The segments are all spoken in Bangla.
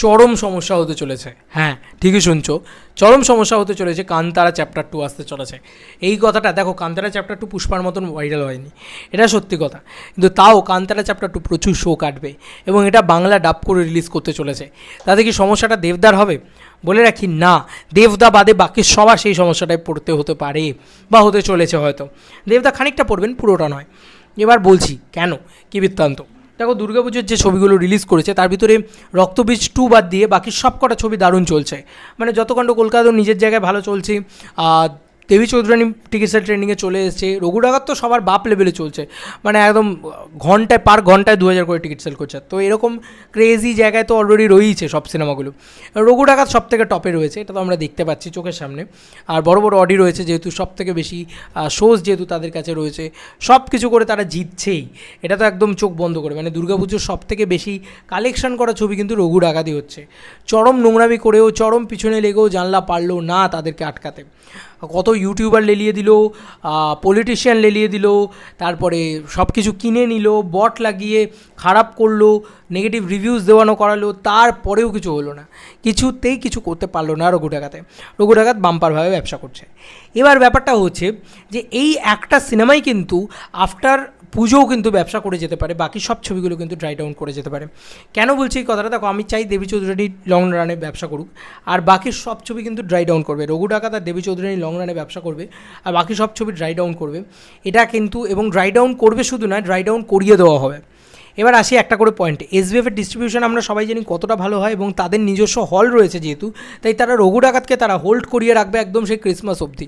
চরম সমস্যা হতে চলেছে। হ্যাঁ ঠিকই শুনছো। চরম সমস্যা হতে চলেছে, কান্তারা চ্যাপ্টার টু আসতে চলেছে। এই কথাটা, দেখো, কান্তারা চ্যাপ্টার টু পুষ্পার মতন ভাইরাল হয়নি। এটা সত্যি কথা। কিন্তু তাও কান্তারা চ্যাপ্টার টু প্রচুর শো কাটবে এবং এটা বাংলা ডাব করে রিলিজ করতে চলেছে। তাতে কি সমস্যাটা দেবদার হবে? বলে রাখি, না। দেবদা বাদে বাকি সবার সেই সমস্যাটায় পড়তে হতে পারে বা হতে চলেছে হয়তো। দেবদা খানিকটা পড়বেন, পুরোটা নয়। এবার বলছি, কেন? কী বৃত্তান্ত? দেখো দুর্গাপুজোর যে ছবিগুলো রিলিজ করেছে, তার ভিতরে রক্তবীজ টু বাদ দিয়ে বাকি সব কটা ছবি দারুণ চলছে। মানে যতক্ষণ কলকাতা নিজের জায়গায় ভালো চলছে দেবী চৌধুরানী টিকিট ট্রেনিংয়ে চলে এসেছে। রঘু ডাকাত তো সবার বাপ লেভেলে চলছে। মানে একদম ঘন্টায়, পার ঘন্টায় দু হাজার করে টিকিট সেল করছে। তো এরকম ক্রেজি জায়গায় তো অলরেডি রয়েছে সব সিনেমাগুলো। রঘু ডাকাত সব থেকে টপে রয়েছে, এটা তো আমরা দেখতে পাচ্ছি চোখের সামনে। আর বড় বড় অডি রয়েছে যেহেতু সব থেকে বেশি শোজ যেহেতু তাদের কাছে রয়েছে সব কিছু করে তারা জিতছেই। এটা তো একদম চোখ বন্ধ করে। মানে দুর্গাপুজোর সব থেকে বেশি কালেকশন করা ছবি কিন্তু রঘু ডাকাতি হচ্ছে। চরম নোংরামি করেও, চরম পিছনে লেগেও জানলা পারল না তাদেরকে আটকাতে। কত ইউটিউবার লেলিয়ে দিল পলিটিশিয়ান লেলিয়ে দিল, তারপরে সব কিছু কিনে নিল বট লাগিয়ে খারাপ করল নেগেটিভ রিভিউজ দেওয়ানো করালো, তারপরেও কিছু হলো না। কিছুতেই কিছু করতে পারল না রঘু ডাকাতে রঘু ডাকাত বাম্পারভাবে ব্যবসা করছে। এবার ব্যাপারটা হচ্ছে যে এই একটা সিনেমাই কিন্তু আফটার পুজোও কিন্তু ব্যবসা করে যেতে পারে, বাকি সব ছবিগুলো কিন্তু ড্রাই ডাউন করে যেতে পারে। কেন বলছি এই কথাটা? দেখো, আমি চাই দেবী চৌধুরানী লং রানে ব্যবসা করুক, আর বাকি সব ছবি কিন্তু ড্রাই ডাউন করবে। রঘু ডাকাত আর দেবী চৌধুরানী লং রানে ব্যবসা করবে আর বাকি সব ছবি ড্রাই ডাউন করবে। এটা কিন্তু এবং ড্রাই ডাউন করবে শুধু নয় ড্রাই ডাউন করিয়ে দেওয়া হবে। এবার আসি একটা করে পয়েন্টে এসবিএফের ডিস্ট্রিবিউশন আমরা সবাই জানি কতটা ভালো হয় এবং তাদের নিজস্ব হল রয়েছে যেহেতু, তাই তারা রঘু ডাকাতকে তারা হোল্ড করিয়ে রাখবে একদম সেই ক্রিসমাস অবধি।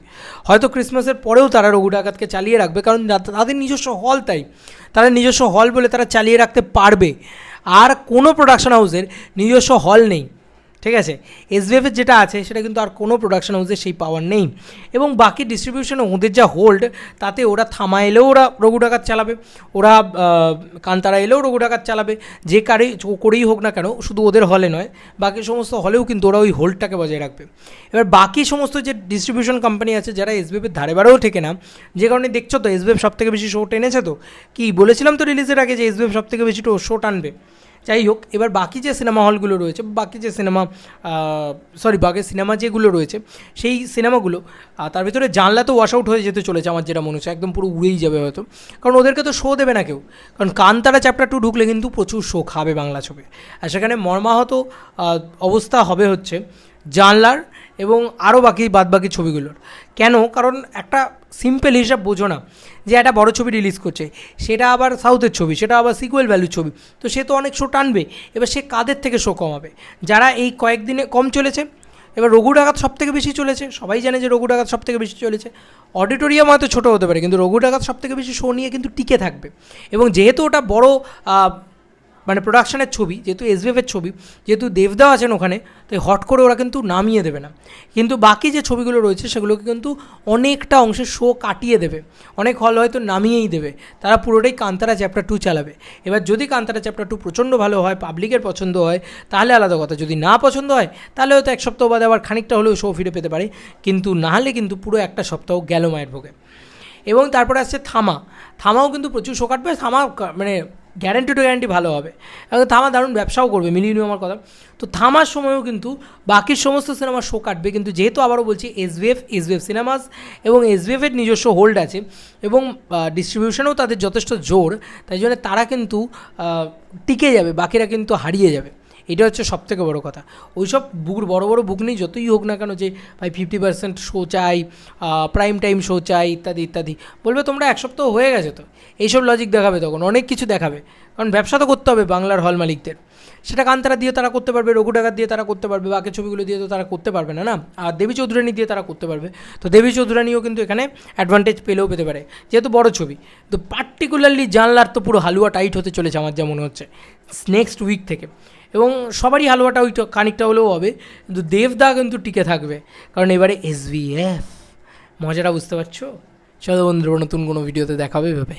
হয়তো ক্রিসমাসের পরেও তারা রঘু ডাকাতকে চালিয়ে রাখবে কারণ তাদের নিজস্ব হল তাই। তাদের নিজস্ব হল বলে তারা চালিয়ে রাখতে পারবে। আর কোনো প্রোডাকশন হাউসের নিজস্ব হল নেই। ঠিক আছে? এস এসবিএফের যেটা আছে, সেটা কিন্তু আর কোনো প্রোডাকশন হাউসের সেই পাওয়ার নেই। এবং বাকি ডিস্ট্রিবিউশনে ওদের যা হোল্ড তাতে ওরা থামা এলেও ওরা রঘু ডাকাত চালাবে, ওরা কান্তারা এলেও রঘু ডাকাত চালাবে, যে কারেই করেই হোক না কেন, শুধু ওদের হলে নয়, বাকি সমস্ত হলেও কিন্তু ওরা ওই হোল্ডটাকে বজায় রাখবে। এবার বাকি সমস্ত যে ডিস্ট্রিবিউশন কোম্পানি আছে, যারা এস এসবিএফের ধারে বারেও থেকে না, যে কারণে দেখছ তো এসবিএফ সব থেকে বেশি শো টেনেছে তো? কি, বলেছিলাম তো রিলিজের আগে যে এসবিএফ সব থেকে বেশি শো টানবে? যাই হোক, এবার বাকি যে সিনেমা হলগুলো রয়েছে, বাকি যে সিনেমা সরি বাকি সিনেমা যেগুলো রয়েছে, সেই সিনেমাগুলো তার ভিতরে জানলা তো ওয়াশ আউট হয়ে যেতে চলেছে আমার যেটা মনে হচ্ছে, একদম পুরো উড়েই যাবে হয়তো। কারণ ওদেরকে তো শো দেবে না কেউ। কারণ কান্তারা চ্যাপ্টার টু ঢুকলে কিন্তু প্রচুর শো খাবে বাংলা ছবি আর সেখানে মর্মাহত অবস্থা হবে হচ্ছে জানলার এবং আরও বাকি বাদবাকি ছবিগুলোর। কেন? কারণ একটা সিম্পল হিসাব বোঝো না যে একটা বড় ছবি রিলিজ করছে। সেটা আবার সাউথের ছবি, সেটা আবার সিকুয়েল ভ্যালুর ছবি। তো সে তো অনেক শো টানবে, এবার সে কাদের থেকে শো কমাবে? যারা এই কয়েকদিনে কম চলেছে, এবার রঘু ডাকাত সব থেকে বেশি চলেছে, সবাই জানে যে রঘু ডাকাত সব থেকে বেশি চলেছে। অডিটোরিয়াম হয়তো ছোটো হতে পারে, কিন্তু রঘু ডাকাত সব থেকে বেশি শো নিয়ে কিন্তু টিকে থাকবে। এবং যেহেতু ওটা বড় মানে প্রোডাকশনের ছবি, যেহেতু এসবিএফের ছবি, যেহেতু দেবদাও আছেন ওখানে, তাই হট করে ওরা কিন্তু নামিয়ে দেবে না। কিন্তু বাকি যে ছবিগুলো রয়েছে, সেগুলোকে কিন্তু অনেকটা অংশে শো কাটিয়ে দেবে। অনেক হল হয়তো নামিয়েই দেবে। তারা পুরোটাই কান্তারা চ্যাপ্টার টু চালাবে। এবার যদি কান্তারা চ্যাপ্টার টু প্রচণ্ড ভালো হয় পাবলিকের পছন্দ হয়, তাহলে আলাদা কথা। যদি না পছন্দ হয়, তাহলে হয়তো এক সপ্তাহ বাদে আবার খানিকটা হলেও শো ফিরে পেতে পারে। কিন্তু না হলে কিন্তু পুরো একটা সপ্তাহ গেল মায়ের ভোগে। এবং তারপরে আসছে থামা। থামাও কিন্তু প্রচুর শো কাটবে। থামা মানে গ্যারান্টি টু গ্যারান্টি ভালো হবে। এবং থামা দারুণ ব্যবসাও করবে, মিলিয়ে আমার কথা। তো থামার সময়ও কিন্তু বাকি সমস্ত সিনেমা শো কাটবে, কিন্তু যেহেতু আবারও বলছি এসবিএফ এসবিএফ সিনেমাস এবং এসবিএফের নিজস্ব হোল্ড আছে এবং ডিস্ট্রিবিউশনেও তাদের যথেষ্ট জোর, তাই জন্য তারা কিন্তু টিকে যাবে, বাকিরা কিন্তু হারিয়ে যাবে। এটা হচ্ছে সব থেকে বড়ো কথা। ওই সব বুক বড় বড় বুক নেই, যতই হোক না কেন যে, ভাই ফিফটি পার্সেন্ট শো চাই প্রাইম টাইম শো চাই, ইত্যাদি ইত্যাদি। বলবে তোমরা এক সপ্তাহ হয়ে গেছে তো। এইসব লজিক দেখাবে তখন, অনেক কিছু দেখাবে। কারণ ব্যবসা তো করতে হবে বাংলার হল মালিকদের। সেটা কান্তারা দিয়ে তারা করতে পারবে, রঘু ডাকাত দিয়ে তারা করতে পারবে, বাকি ছবিগুলো দিয়ে তো তারা করতে পারবে না না? আর দেবী চৌধুরানী দিয়ে তারা করতে পারবে। তো দেবী চৌধুরানীও কিন্তু এখানে অ্যাডভান্টেজ পেলেও পেতে পারে, যেহেতু বড় ছবি। তো পার্টিকুলারলি জানলার তো পুরো হালুয়া টাইট হতে চলেছে আমার যা মনে হচ্ছে নেক্সট উইক থেকে। এবং সবারই হালুয়াটা ওইটা খানিকটা হলেও হবে, কিন্তু দেবদা কিন্তু টিকে থাকবে। কারণ এবারে এস মজাটা বুঝতে পারছ? চলো বন্ধুরা, নতুন কোনো ভিডিওতে দেখাবে ভেবে